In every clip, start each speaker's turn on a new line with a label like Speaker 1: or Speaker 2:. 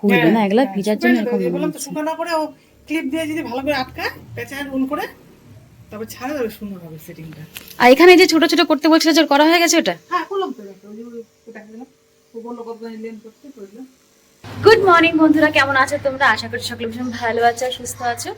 Speaker 1: খুলবে না এগুলা
Speaker 2: হ্যাঁ,
Speaker 1: ভিজার জন্য এরকম
Speaker 2: বললাম তো। শুকানো করে ও ক্লিপ দিয়ে যদি ভালো করে আটকায় পেঁচায় রুল করে তবে ছাড়া যাবে সুন্দর হবে সেটিংটা
Speaker 1: আর এখানে যে ছোট ছোট করতে বলছিল যে করা হয়ে গেছে ওটা?
Speaker 2: হ্যাঁ করলাম তো ওটা ও বলল কত লেন করতে করলাম
Speaker 1: গুড মর্নিং বন্ধুরা কেমন আছো তোমরা? আশা করি সকলে ভীষণ ভালো আছো সুস্থ আছো।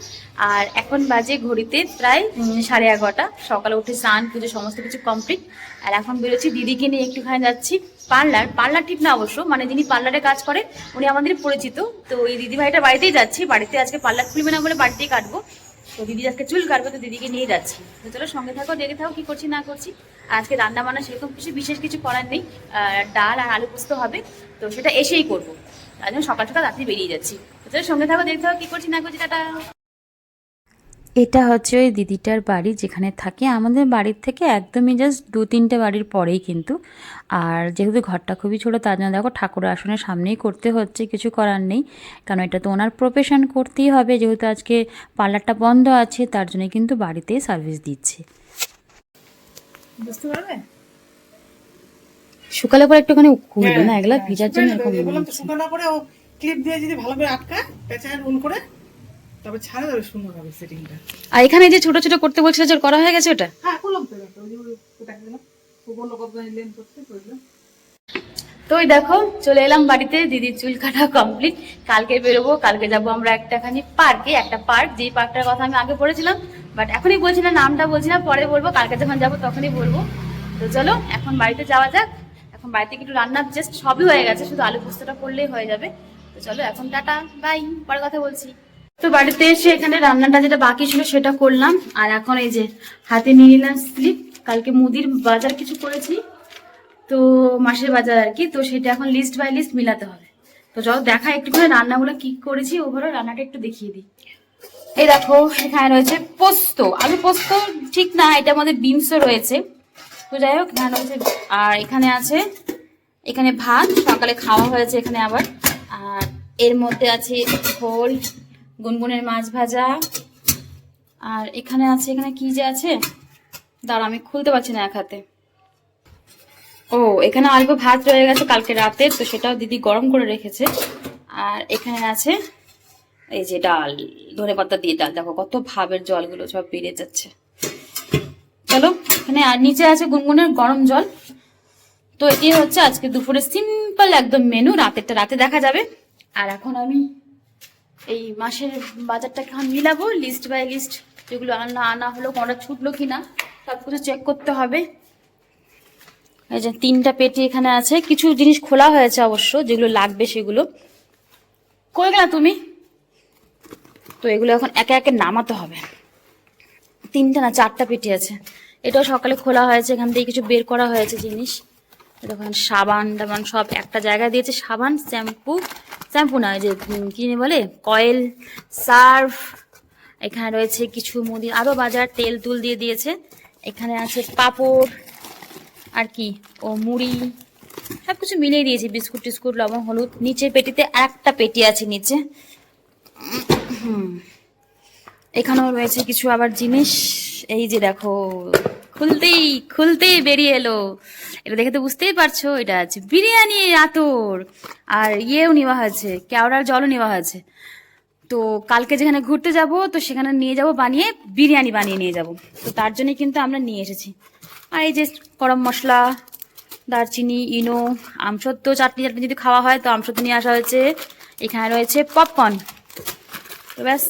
Speaker 1: আর এখন বাজে ঘড়িতে প্রায় সাড়ে এগারোটা। সকালে উঠে স্নান পুজো সমস্ত কিছু কমপ্লিট আর এখন বেরোচ্ছি দিদিকে নিয়ে একটুখানি যাচ্ছি। পার্লার পার্লার ঠিক না অবশ্য মানে যিনি পার্লারে কাজ করে, উনি আমাদের পরিচিত। তো ওই দিদি ভাইটার বাড়িতেই যাচ্ছি, বাড়িতে আজকে পার্লার খুলবে না বলে বাড়িতেই কাটবো। তো দিদি আজকে চুল কাটবে, তো দিদিকে নিয়ে যাচ্ছি। তো চলো সঙ্গে থাকো, দেখে থাকো কি করছি না করছি। আজকে রান্না বান্না সেরকম কিছু, বিশেষ কিছু করার নেই। ডাল আর আলু পোস্ত হবে, তো সেটা এসেই করব। তার জন্য সকাল সকাল রাত্রি বেরিয়ে যাচ্ছি। তো চলো সঙ্গে থাকো দেখতে থাকো কি করছি না করছি, টাটা। এটা হচ্ছে ওই দিদিটার বাড়ি যেখানে থাকে। আমাদের বাড়ির থেকে একদমই জাস্ট দু তিনটে বাড়ির পরেই কিন্তু। আর যেহেতু ঘরটা খুবই ছোটো তার জন্য দেখো ঠাকুর আসনের সামনেই করতে হচ্ছে কিছু করার নেই। কারণ এটা তো ওনার প্রফেশন করতেই হবে। যেহেতু আজকে পার্লারটা বন্ধ আছে তার জন্য কিন্তু বাড়িতেই সার্ভিস দিচ্ছে।
Speaker 2: বুঝতে পারবে?
Speaker 1: সকালে পর একটুখানি খুলবে
Speaker 2: হ্যাঁ,
Speaker 1: না? এগুলা
Speaker 2: হ্যাঁ,
Speaker 1: ভিজার জন্য এরকম
Speaker 2: বললাম তো
Speaker 1: হচ্ছে।
Speaker 2: শুকানো করে ও ক্লিপ দিয়ে যদি ভালো করে আটকায় পেঁচায় রুল করে তবে ছাড়া যাবে সুন্দর হবে সেটিংটা
Speaker 1: আর এখানে যে ছোট ছোট করতে বলছিল যে করা হয়ে গেছে ওটা?
Speaker 2: হ্যাঁ করলাম তো ওই যে ওটা দিলাম। ও বলল কত লেন করতে করলাম
Speaker 1: তো ওই দেখো চলে এলাম বাড়িতে দিদির চুল কাটা কমপ্লিট কালকে বেরোবো কালকে যাব আমরা একটাখানি পার্কে একটা পার্ক যে পার্কটার কথা আমি আগে পড়েছিলাম বাট এখনই বলছি না নামটা বলছি না পরে বলব কালকে যখন যাব তখনই বলব। তো চলো এখন বাড়িতে যাওয়া যাক। এখন বাড়িতে একটু রান্নার জাস্ট সবই হয়ে গেছে শুধু আলু পোস্তটা করলেই হয়ে যাবে। তো চলো এখন টাটা বাই পরে কথা বলছি। তো বাড়িতে এসে এখানে রান্নাটা যেটা বাকি ছিল সেটা করলাম। আর এখন এই যে হাতে নিয়ে নিলাম স্লিপ, কালকে মুদির বাজার কিছু করেছি। তো মাসের বাজার আর কি, তো সেটা এখন লিস্ট বাই লিস্ট মিলাতে হবে। তো চলো দেখা একটু করে রান্নাগুলো কি করেছি ওভারঅল রান্নাটা একটু দেখিয়ে দিই। এই দেখো, এখানে রয়েছে পোস্ত। আলু পোস্ত ঠিক না, এটার মধ্যে বিমসও রয়েছে। তো যাই হোক, এখানে রয়েছে, আর এখানে আছে, এখানে ভাত, সকালে খাওয়া হয়েছে এখানে আবার। আর এর মধ্যে আছে ঝোল গুনগুনের মাছ ভাজা। আর এখানে আছে, এখানে কি যে আছে? দাঁড়া, আমি খুলতে পারছি না এক হাতে। ও, এখানে অল্প ভাত রয়ে গেছে কালকে রাতে, তো সেটাও দিদি গরম করে রেখেছে। আর এখানে আছে, এই যে ডাল, ধনে পাতা দিয়ে ডাল। দেখো কত ভাবের জলগুলো সব বেড়ে যাচ্ছে। চলো, এখানে আর নিচে আছে গুনগুনের গরম জল। তো এটি হচ্ছে আজকে দুপুরে সিম্পল একদম মেনু রাতেরটা রাতে দেখা যাবে। আর এখন আমি এই মাসের বাজারটাকে এখন মিলাবো লিস্ট বাই লিস্ট যেগুলো আনা আনা হলো, কোনটা ছুটলো কিনা সব কিছু চেক করতে হবে। এই যে তিনটা পেটি এখানে আছে। কিছু জিনিস খোলা হয়েছে অবশ্য, যেগুলো লাগবে সেগুলো। কই গেলা তুমি? তো এগুলো এখন একে একে নামাতে হবে। তিনটা না চারটা পেটি আছে। এটাও সকালে খোলা হয়েছে, এখান থেকে কিছু বের করা হয়েছে জিনিস। দেখুন সাবান, টাবান সব একটা জায়গায় দিয়েছে। সাবান, শ্যাম্পু শ্যাম্পু না যে কি বলে, কয়েল, সার্ফ, এখানে রয়েছে কিছু মুদি আরও বাজার, তেল তুল দিয়ে দিয়েছে। এখানে আছে পাপড়, আর কি, ও মুড়ি সব কিছু মিলিয়ে দিয়েছি, বিস্কুট টিস্কুট, লবণ, হলুদ। নিচের পেটিতে একটা পেটি আছে নিচে। এখানেও রয়েছে কিছু আবার জিনিস। এই যে দেখো খুলতেই খুলতেই বেরিয়ে এলো। এটা দেখে তো বুঝতেই পারছ, এটা আছে বিরিয়ানি আতর। আর ইয়েও নেওয়া হয়েছে, কেওড়ার জলও নেওয়া হয়েছে। তো কালকে যেখানে ঘুরতে যাব, তো সেখানে নিয়ে যাব, বানিয়ে বিরিয়ানি বানিয়ে নিয়ে যাব। তো তার জন্যই কিন্তু আমরা নিয়ে এসেছি। আর এই যে গরম মশলা, দারচিনি, ইনো, আমসত্ব, চাটনি চাটনি যদি খাওয়া হয়, তো আমসত্ব নিয়ে আসা হয়েছে। এখানে রয়েছে পপকর্ন তো ব্যাস,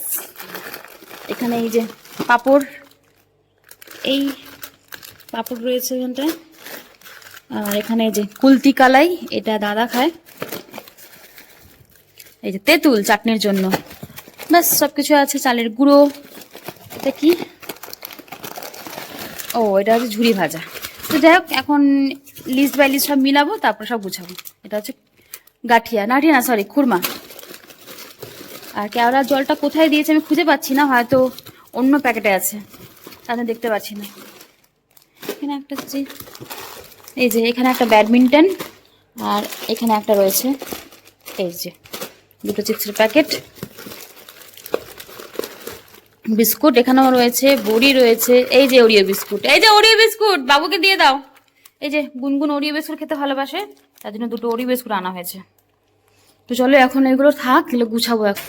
Speaker 1: এখানে এই যে পাপড়, এই পাপড় রয়েছে এখানটায়। আর এখানে যে কুলতি কালাই, এটা দাদা খায়। এই যে তেঁতুল চাটনির জন্য। ব্যাস সব কিছু আছে, চালের গুঁড়ো। এটা কি? ও, এটা হচ্ছে ঝুড়ি ভাজা। তো যাই হোক, এখন লিস্ট বাই লিস্ট সব মিলাবো, তারপর সব গুছাবো। এটা হচ্ছে গাঠিয়া। নাঠিয়া না সরি খুরমা। আর কেওড়ার জলটা কোথায় দিয়েছে আমি খুঁজে পাচ্ছি না, হয়তো অন্য প্যাকেটে আছে। তাহলে দেখতে পাচ্ছি না। এখানে একটা হচ্ছে, এই যে এখানে একটা ব্যাডমিন্টন আর এখানে একটা রয়েছে, এই যে দুটো চিপসের প্যাকেট। বিস্কুট, এখানেও রয়েছে, বড়ি রয়েছে, এই যে ওরিও বিস্কুট, এই যে ওরিও বিস্কুট, বাবুকে দিয়ে দাও। এই যে গুনগুন ওরিও বিস্কুট খেতে ভালোবাসে, তার জন্য দুটো ওরিও বিস্কুট আনা হয়েছে। তো চলো এখন এগুলো থাক গুছাবো এখন।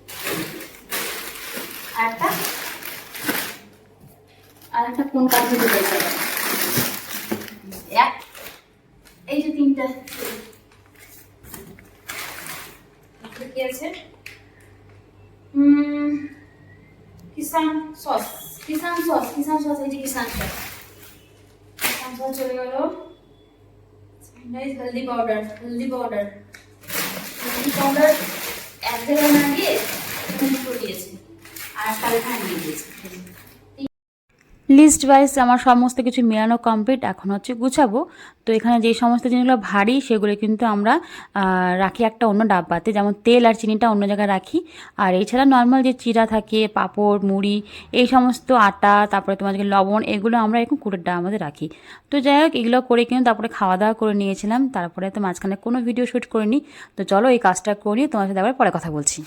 Speaker 1: আর একটা। আর একটা কোন কাজে দিতে এক। এই যে তিনটা। কি আছে? Kissan sauce. Kissan sauce Kissan sauce, এই যে কিষান সস। কিষান সস চলে গেল। হলদি পাউডার হলদি পাউডার হলদি পাউডার এক জায়গায় না দিয়ে দিয়েছে। লিস্ট ওয়াইজ আমার সমস্ত কিছু মেলানো কমপ্লিট এখন হচ্ছে গুছাবো। তো এখানে যে সমস্ত জিনিসগুলো ভারী, সেগুলো কিন্তু আমরা রাখি একটা অন্য ডাব্বাতে। যেমন তেল আর চিনিটা অন্য জায়গায় রাখি। আর এছাড়া নর্মাল যে চিরা থাকে, পাঁপড়, মুড়ি, এই সমস্ত আটা, তারপরে তোমাদেরকে লবণ, এগুলো আমরা এরকম কুটের ডাব্বাতে রাখি। তো যাই হোক, এগুলো করে কিন্তু তারপরে খাওয়া দাওয়া করে নিয়েছিলাম। তারপরে তো মাঝখানে কোনো ভিডিও শ্যুট করিনি। তো চলো এই কাজটা করি তোমার সাথে আবার পরে কথা বলছি।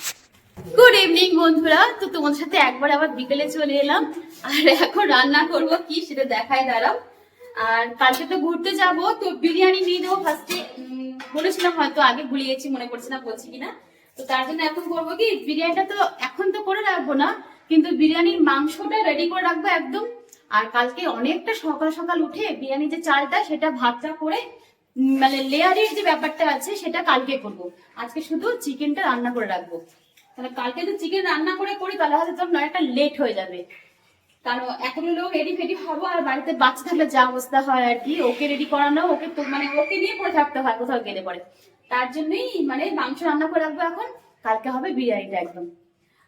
Speaker 1: গুড ইভিনিং বন্ধুরা। তো তোমাদের সাথে একবার আবার বিকেলে চলে এলাম। আর এখন রান্না করব কি সেটা দেখাই দাঁড়াও। আর কালকে তো ঘুরতে যাব, তো বিরিয়ানি নিয়ে দেবো ফার্স্টে বলেছিলাম হয়তো আগে ভুলে গেছি মনে পড়ছে না, বলছি কিনা। তো তার জন্য এখন করব কি, বিরিয়ানিটা তো এখন তো করে রাখব না, কিন্তু বিরিয়ানির মাংসটা রেডি করে রাখব একদম। আর কালকে অনেকটা সকাল সকাল উঠে বিরিয়ানি যে চালটা, সেটা ভাতটা করে মানে লেয়ারের যে ব্যাপারটা আছে, সেটা কালকে করব। আজকে শুধু চিকেনটা রান্না করে রাখব। তাহলে কালকে যদি চিকেন রান্না করে করি, তাহলে হয়তো তখন একটা লেট হয়ে যাবে। কারণ এখন লোক রেডি ফেডি হব আর বাড়িতে বাচ্চা থাকলে যা অবস্থা হয় আর কি। ওকে রেডি করানো, ওকে তো মানে ওকে নিয়ে পড়ে থাকতে হয়, কোথাও গেলে পরে। তার জন্যই মানে মাংস রান্না করে রাখব এখন। কালকে হবে বিরিয়ানিটা একদম।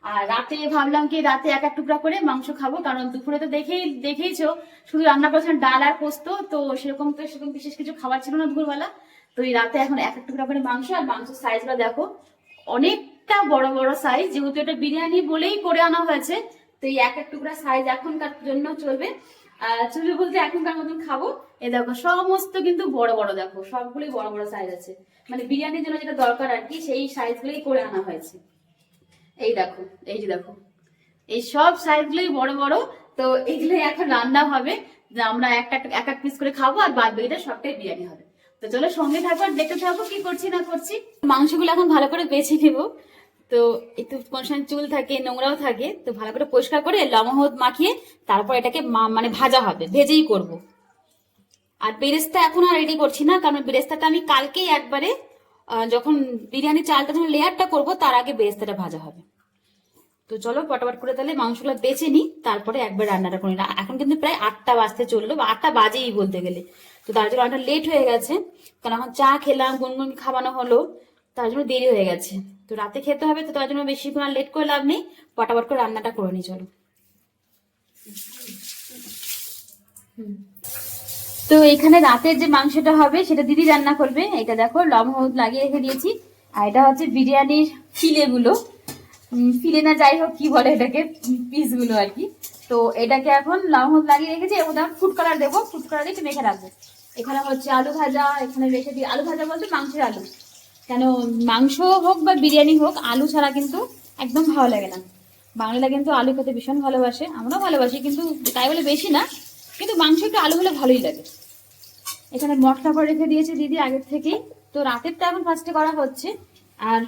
Speaker 1: আর রাতে ভাবলাম কি রাতে এক এক টুকরা করে মাংস খাব, কারণ দুপুরে তো দেখেই দেখেইছো, শুধু রান্না করেছিলাম ডাল আর পোস্ত, তো সেরকম তো সেরকম বিশেষ কিছু খাবার ছিল না দুপুরবেলা। তো এই রাতে এখন এক এক টুকরা করে মাংস, আর মাংসের সাইজটা দেখো অনেকটা বড় বড় সাইজ যেহেতু এটা বিরিয়ানি বলেই করে আনা হয়েছে, তো এই এক এক টুকরা সাইজ এখনকার জন্য চলবে। চলবে বলতে এখনকার মতন খাব। এ দেখো, সমস্ত কিন্তু বড় বড় দেখো, সবগুলোই বড় বড় সাইজ আছে। মানে বিরিয়ানির জন্য যেটা দরকার আর কি, সেই সাইজগুলোই করে আনা হয়েছে। এই দেখো, এই যে দেখো, এই সব সাইজগুলোই বড় বড়, তো এইগুলোই এখন রান্না হবে। যে আমরা একটা এক এক পিস করে খাব আর বাদ বাকিটা সবটাই বিরিয়ানি হবে। তো চলো সঙ্গে থাকো আর দেখতে থাকো কি করছি না করছি। মাংসগুলো এখন ভালো করে বেছে নেব। তো একটু কোন সময় চুল থাকে, নোংরাও থাকে, তো ভালো করে পরিষ্কার করে লবণ মাখিয়ে তারপর এটাকে মানে ভাজা হবে, ভেজেই করব। আর বেরেস্তা এখন আর রেডি করছি না, কারণ বেরেস্তাটা আমি কালকেই একবারে যখন বিরিয়ানি চালটা যখন লেয়ারটা করব, তার আগে বেরেস্তাটা ভাজা হবে। তো চলো পটাপট করে তাহলে মাংসগুলো বেছে নিই, তারপরে একবার রান্নাটা করি না এখন কিন্তু প্রায় আটটা বাজতে চলল, বা আটটা বাজেই বলতে গেলে। তো তার জন্য অনেকটা লেট হয়ে গেছে, কারণ এখন চা খেলাম, গুনগুন খাওয়ানো হলো, তার জন্য দেরি হয়ে গেছে। তো রাতে খেতে হবে তো তার জন্য বেশিক্ষণ আর লেট করে লাভ নেই। পটাপট করে রান্নাটা করে নিই, চলো। তো এখানে রাতের যে মাংসটা হবে, সেটা দিদি রান্না করবে। এটা দেখো, লবণ হলুদ লাগিয়ে রেখে দিয়েছি। আর এটা হচ্ছে বিরিয়ানির ফিলেগুলো। ফিলে না যাই হোক, কি বলে এটাকে? পিসগুলো আর কি। তো এটাকে এখন লবণ হলুদ লাগিয়ে রেখেছি এবং ফুড কালার দেবো। ফুড কালার দিয়ে মেখে রাখব। এখানে হচ্ছে আলু ভাজা, এখানে রেখে দিই। আলু ভাজা বলতে মাংসের আলু। কেন মাংস হোক বা বিরিয়ানি হোক, আলু ছাড়া কিন্তু একদম ভালো লাগে না। বাংলারা কিন্তু আলু খেতে ভীষণ ভালোবাসে, আমরাও ভালোবাসি, কিন্তু তাই বলে বেশি না, কিন্তু মাংস একটু আলু হলে ভালোই লাগে। এখানে মশলা করে রেখে দিয়েছে দিদি আগের থেকেই। তো রাতেরটা এখন ফার্স্টে করা হচ্ছে। আর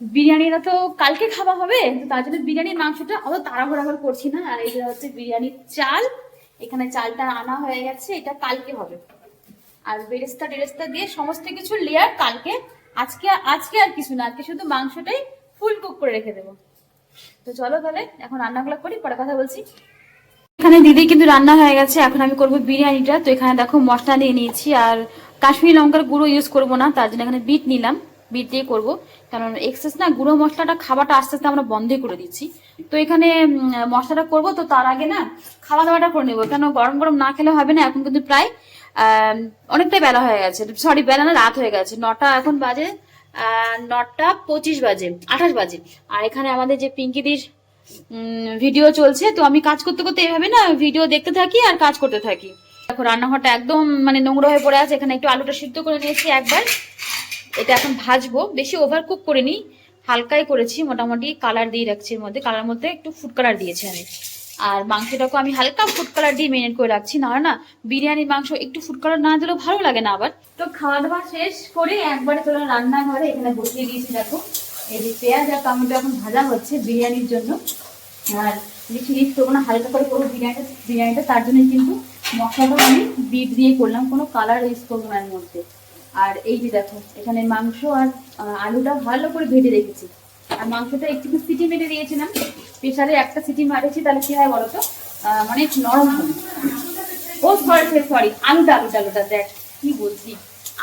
Speaker 1: বিরিয়ানিটা তো কালকে খাওয়া হবে তো তার জন্য বিরিয়ানির মাংসটা অত তাড়াহুড়া করে করছি না। আর এটা হচ্ছে বিরিয়ানির চাল, এখানে চালটা আনা হয়ে গেছে, এটা কালকে হবে। আর বেরেস্তা টেরেস্তা দিয়ে সমস্ত কিছু লেয়ার কালকে আজকে আজকে আর কিছু না, আজকে শুধু মাংসটাই ফুল কুক করে রেখে দেবো। তো চলো তাহলে, এখন রান্নাগুলো করি, পরে কথা বলছি। এখানে দিদি কিন্তু রান্না হয়ে গেছে, এখন আমি করব বিরিয়ানিটা। তো এখানে দেখো মশলা নিয়ে নিয়েছি, আর কাশ্মীরি লঙ্কার গুঁড়ো ইউজ করব না, তার জন্য এখানে বিট নিলাম। বিট দিয়ে করব। কারণ এক্সেস না, গুঁড়ো মশলাটা খাবারটা আস্তে আস্তে আমরা বন্ধই করে দিচ্ছি। তো এখানে মশলাটা করব, তো তার আগে না, খাওয়া দাওয়াটা করে নেব। কেন, গরম গরম না খেলে হবে না, এখন কিন্তু প্রায় অনেকটাই বেলা হয়ে গেছে। সরি বেলা না, রাত হয়ে গেছে। নটা এখন বাজে নটা পঁচিশ বাজে, আঠাশ বাজে। আর এখানে আমাদের যে পিঙ্কিদির ভিডিও চলছে, তো আমি কাজ করতে করতে এভাবে না ভিডিও দেখতে থাকি আর কাজ করতে থাকি। দেখো, রান্নাঘরটা একদম মানে নোংরা হয়ে পড়ে আছে। এখানে একটু আলুটা সিদ্ধ করে নিয়েছি একবার। এটা এখন ভাজবো। বেশি ওভার কুক করিনি। হালকাই করেছি। মোটামুটি কালার দিয়ে রাখছি এর মধ্যে। কালার মধ্যে একটু ফুড কালার দিয়েছি আমি। আর মাংসটাকে আমি হালকা ফুড কালার দিয়ে মেরিনেট করে রাখছি। না না, বিরিয়ানির মাংস একটু ফুড কালার না দিলেও ভালো লাগে না আবার। তো খাওয়া দাওয়া শেষ করে একবারে চলো রান্নাঘরে। এখানে বসিয়ে দিয়েছি, দেখো। এই যে পেঁয়াজ আর টমেটো এখন ভাজা হচ্ছে বিরিয়ানির জন্য। আর যে ফিনিশ করব না হালকা করে করব বিরিয়ানিটা বিরিয়ানিটা তার জন্য কিন্তু মশলাটা আমি বিট দিয়ে করলাম। কোনো কালার ইউজ করব না এর মধ্যে। আর এই যে দেখো, এখানে মাংস আর আলুটা ভালো করে ভেজে রেখেছি। আর মাংসটা একটু সিটি মেরে দিয়েছিলাম। প্রেশারে একটা সিটি মারেছি, তাহলে কি হয় বলতো? মানে নরম হবে ও সরি সরি আলুটা আলুটা আলুটা, দেখ, কি বলছি?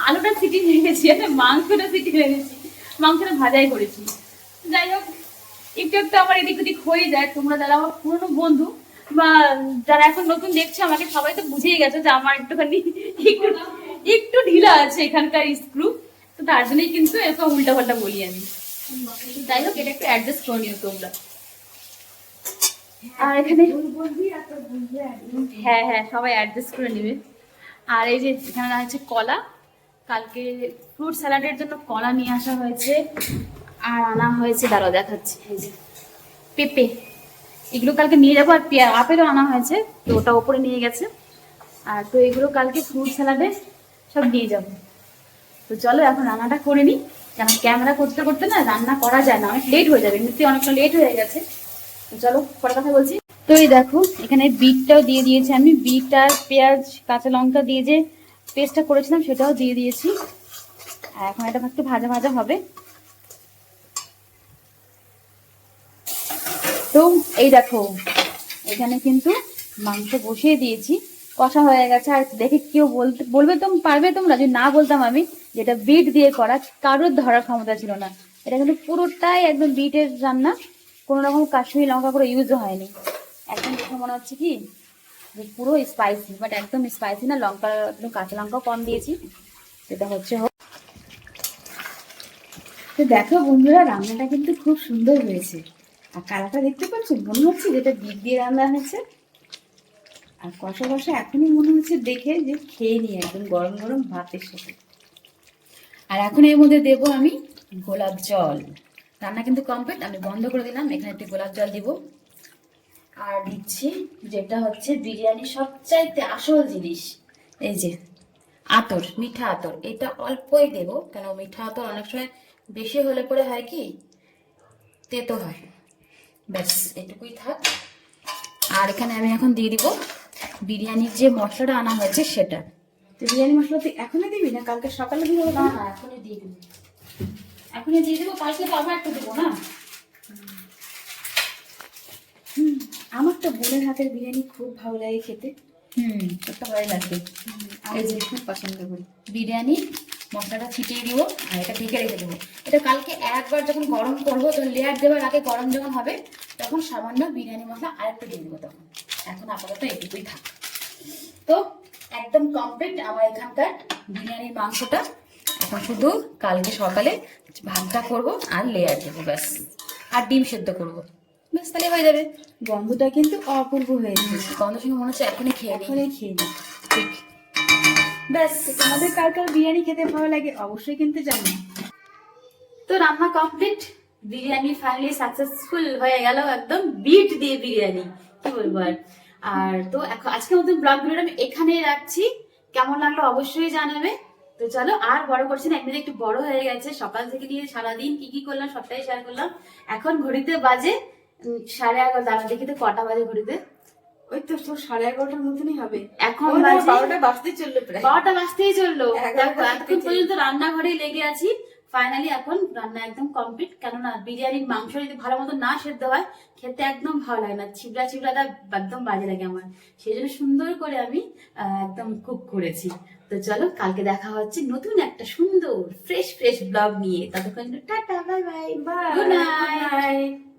Speaker 1: আলুটা সিটি মেরেছি আর মাংসটা সিটি মেরেছি মাংসটা ভাজাই করেছি। যাই হোক, একটু একটু আমার এদিক ওদিক হয়ে যায়। তোমরা যারা আমার পুরনো বন্ধু বা যারা এখন নতুন দেখছ, আমাকে সবাই তো বুঝেই গেছো যে আমার একটুখানি একটু একটু ঢিলা আছে এখানকার স্ক্রু তো তার জন্যই কিন্তু এরকম উল্টা পাল্টা বলি আমি। যাই হোক, এটা একটু অ্যাডজাস্ট করে নিও তোমরা। আর এখানে হ্যাঁ হ্যাঁ সবাই অ্যাডজাস্ট করে নেবে। আর এই যে এখানে আছে কলা। কালকে ফ্রুট স্যালাডের জন্য কলা নিয়ে আসা হয়েছে। আর আনা হয়েছে দাঁড়াও দেখাচ্ছি। এই যে পেঁপে। এগুলো কালকে নিয়ে যাব আর পেয়ার আপেলও আনা হয়েছে তো ওটা ওপরে নিয়ে গেছে। আর তো এগুলো কালকে ফ্রুট স্যালাডে সব নিয়ে যাব। তো চলো এখন রান্নাটা করে নিই। কেন ক্যামেরা করতে করতে না রান্না করা যায় না অনেক লেট হয়ে যাবে। এমনিতে অনেকটা লেট হয়ে গেছে। চলো, পরে কথা বলছি। তো এই দেখো, এখানে বিটটাও দিয়ে দিয়েছি আমি। বিট আর পেঁয়াজ, কাঁচা লঙ্কা দিয়ে যে পেস্টটা করেছিলাম, সেটাও দিয়ে দিয়েছি। আর এখন এটা একটু ভাজা ভাজা হবে। তো এই দেখো, এখানে কিন্তু মাংস বসিয়ে দিয়েছি। কষা হয়ে গেছে, আর দেখে কেউ বলতে বলবে তো, পারবে তোমরা? যদি না বলতাম আমি, যেটা বিট দিয়ে করা, কারোর ধরার ক্ষমতা ছিল না। এটা কিন্তু পুরোটাই একদম বিটের রান্না। কোনো রকম কাশ্মীরি লঙ্কা করে ইউজও হয়নি। একদম দেখে মনে হচ্ছে কি, যে পুরো স্পাইসি বাট একদম স্পাইসি না, লঙ্কা, একদম কাঁচা লঙ্কাও কম দিয়েছি। সেটা হচ্ছে হোক। তো দেখো বন্ধুরা, রান্নাটা কিন্তু খুব সুন্দর হয়েছে। আর কালারটা দেখতে পাচ্ছ? মনে হচ্ছে যেটা বিট দিয়ে রান্না হয়েছে। আর কষা কষা এখনই মনে হচ্ছে দেখে যে খেয়ে নিই একদম গরম গরম ভাতের সাথে। আর এখন এর মধ্যে দেবো আমি গোলাপ জল। রান্না কিন্তু কমপ্লিট আমি বন্ধ করে দিলাম এখানে একটু গোলাপ জল দিব। আর দিচ্ছি যেটা হচ্ছে বিরিয়ানির সবচাইতে আসল জিনিস। এই যে আতর মিঠা আতর। এটা অল্পই দেবো কেন মিঠা আতর অনেক সময় বেশি হলে পরে হয় কি তেতো হয়। ব্যাস এটুকুই থাক। আর এখানে আমি এখন দিয়ে দিব বিরিয়ানির যে মশলাটা আনা হয়েছে সেটা।
Speaker 2: তো বিরিয়ানি মশলা তুই এখনই দিবি না? কালকে সকালে দিবি?
Speaker 1: না এখনই দিয়ে দেবো। এখনই দিয়ে দেবো কালকে তো আবার একটা দেবো না।
Speaker 2: হুম, আমার তো বোনের হাতের বিরিয়ানি খুব ভালো লাগে খেতে।
Speaker 1: হুম। একটা ভালো লাগবে।
Speaker 2: আমি যে খুব পছন্দ করি।
Speaker 1: বিরিয়ানি মশলাটা ছিটিয়ে দিব আর এটা ঢেকে রেখে দেবো। এটা কালকে একবার যখন গরম করব তখন লেয়ার দেওয়ার আগে গরম যখন হবে তখন সামান্য বিরিয়ানি মশলা আরেকটু দিয়ে দেবো তখন। এখন আপাতত এটুকুই থাক। তো একদম কমপ্লিট আমার এখানকার বিরিয়ানির মাংসটা। এখন শুধু কালকে সকালে ভাতটা করব আর লেয়ার দেবো ব্যাস। আর ডিম সেদ্ধ করব। ব্যাস তাহলে হয়ে যাবে।
Speaker 2: গন্ধটা কিন্তু অপূর্ব হয়ে হয়েছে
Speaker 1: গন্ধ সঙ্গে মনে হচ্ছে এখনই খেয়ে
Speaker 2: এখনই খেয়ে নিই।
Speaker 1: ঠিক।
Speaker 2: ব্যাস তোমাদের কার কার বিরিয়ানি খেতে ভালো লাগে অবশ্যই কিন্তু জানি
Speaker 1: তো রান্না কমপ্লিট বিরিয়ানি ফাইনালি সাকসেসফুল হয়ে গেল একদম। বিট দিয়ে বিরিয়ানি কি বলব আর? আর তো এখন আজকের মতন ব্লগ ভিডিওটা আমি এখানেই রাখছি। কেমন লাগল অবশ্যই জানাবে। তো চলো আর বড় করছি না এমনিতে একটু বড় হয়ে গেছে। সকাল থেকে নিয়ে সারাদিন কি কি করলাম সবটাই শেয়ার করলাম। এখন ঘড়িতে বাজে সাড়ে এগারো দাঁড়া দেখি তো কটা বাজে ঘড়িতে।
Speaker 2: ওই তো তোর সাড়ে এগারোটার মতনই হবে।
Speaker 1: এখন বাজে
Speaker 2: বারোটা বাজতে চলল প্রায়।
Speaker 1: বারোটা বাজতেই চলল। এতক্ষণ পর্যন্ত রান্নাঘরেই লেগে আছি। ফাইনালি এখন রান্না একদম কমপ্লিট কেননা বিরিয়ানির মাংস যদি ভালো মতো না সেদ্ধ হয় খেতে একদম ভালো লাগে না। ছিবড়া ছিবড়াটা একদম বাজে লাগে আমার। সেই জন্য সুন্দর করে আমি আহ, একদম কুক করেছি। তো চলো, কালকে দেখা হচ্ছে নতুন একটা সুন্দর ফ্রেশ ফ্রেশ ব্লগ নিয়ে। ততক্ষণ tata bye bye bye night